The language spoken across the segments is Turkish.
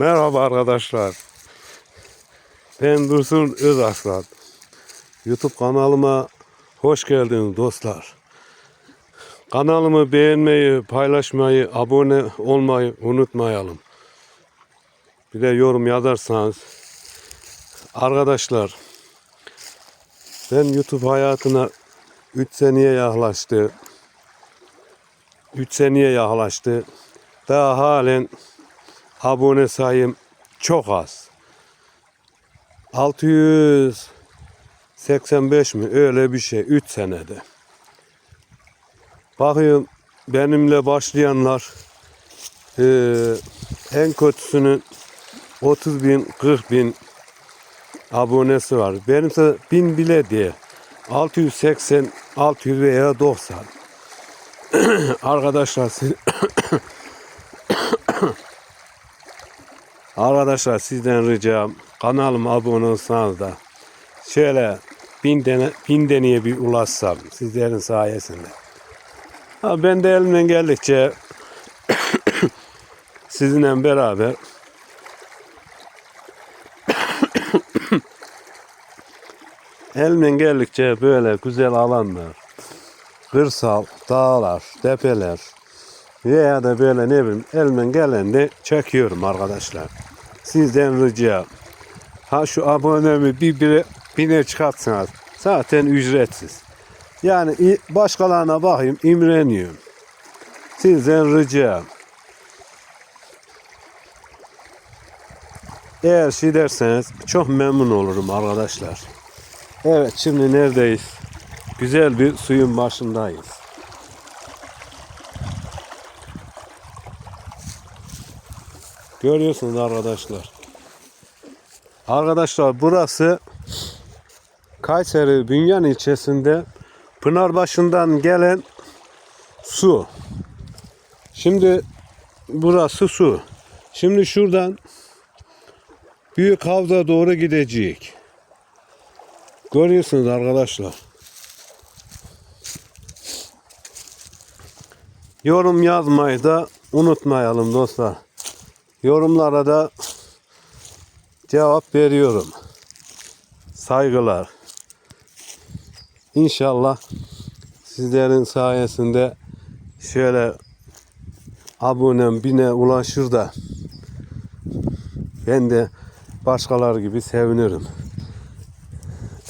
Merhaba arkadaşlar. Ben Dursun Özaslan. YouTube kanalıma hoş geldiniz dostlar. Kanalımı beğenmeyi, paylaşmayı, abone olmayı unutmayalım. Bir de yorum yazarsanız. Arkadaşlar ben YouTube hayatına 3 seneye yaklaştı. 3 seneye yaklaştı. Daha halen abone sayım çok az. 685 mi öyle bir şey 3 senede. Bakıyorum benimle başlayanlar eee, en kötüsünün 30 bin 40 bin abonesi var. Benimse 1000 bile diye 680 600 veya 90 arkadaşlar Arkadaşlar sizden ricam kanalıma abone olsanız da şöyle bin, tane, bin deneye bir ulaşsam sizlerin sayesinde. Ha, ben de elimden geldikçe sizinle beraber elimden geldikçe böyle güzel alanlar, kırsal, dağlar, tepeler, veya da böyle ne bileyim elimden geleni çekiyorum arkadaşlar. Sizden rica. Ha şu abonemi bir bire, bine çıkartsanız zaten ücretsiz. Yani başkalarına bakayım imreniyorum. Sizden rica. Eğer şey derseniz çok memnun olurum arkadaşlar. Evet şimdi neredeyiz? Güzel bir suyun başındayız. Görüyorsunuz arkadaşlar. Arkadaşlar burası Kayseri Bünyan ilçesinde Pınarbaşı'ndan gelen su. Şimdi burası su. Şimdi şuradan Büyük Havza doğru gidecek. Görüyorsunuz arkadaşlar. Yorum yazmayı da unutmayalım dostlar. Yorumlara da cevap veriyorum. Saygılar. İnşallah sizlerin sayesinde şöyle abonem bine ulaşır da ben de başkalar gibi sevinirim.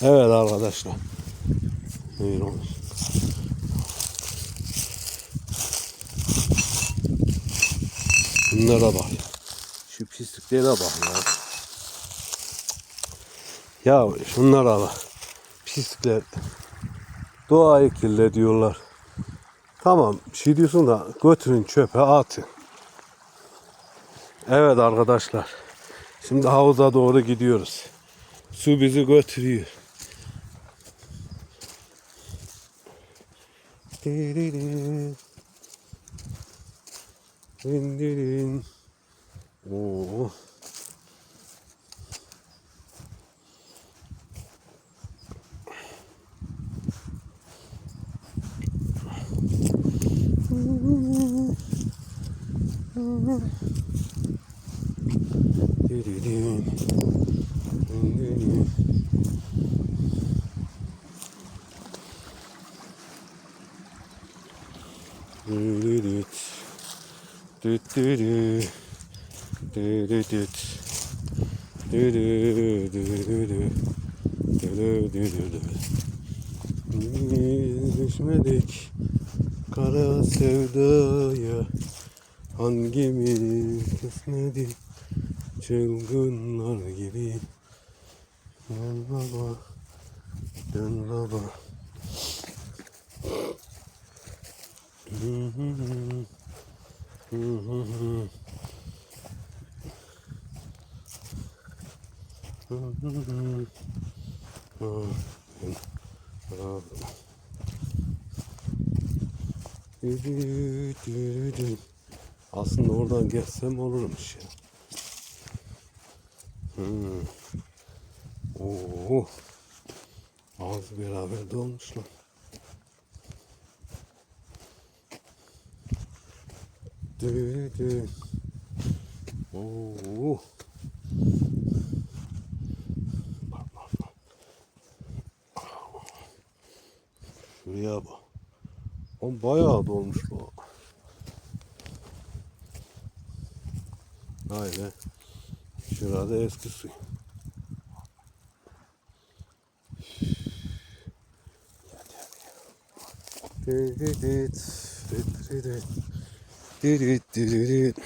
Evet arkadaşlar. Buyurun. Bunlara bak. Şu pisliklere bak ya. Ya şunlara bak. Pislikler. Doğayı kirletiyorlar. Tamam bir şey diyorsun da götürün çöpe atın. Evet arkadaşlar. Şimdi havuza doğru gidiyoruz. Su bizi götürüyor. Diririn. Din dirin. Oo. Diririn. Din dirin. Düşmedik kara sevdaya. Hangimiz kesmedik? Çılgınlar gibi. Dön baba, dön baba. Hı hı Aslında oradan geçsem olurmuş ya. Hmm. Oo. Ağzı beraber dolmuş lan. Dü dü. Oo. Şuraya bak. Oğlum bayağı dolmuş bu. Be. Şurada eski su. Düdüt, düdüt, düdüt, düdüt, düdüt.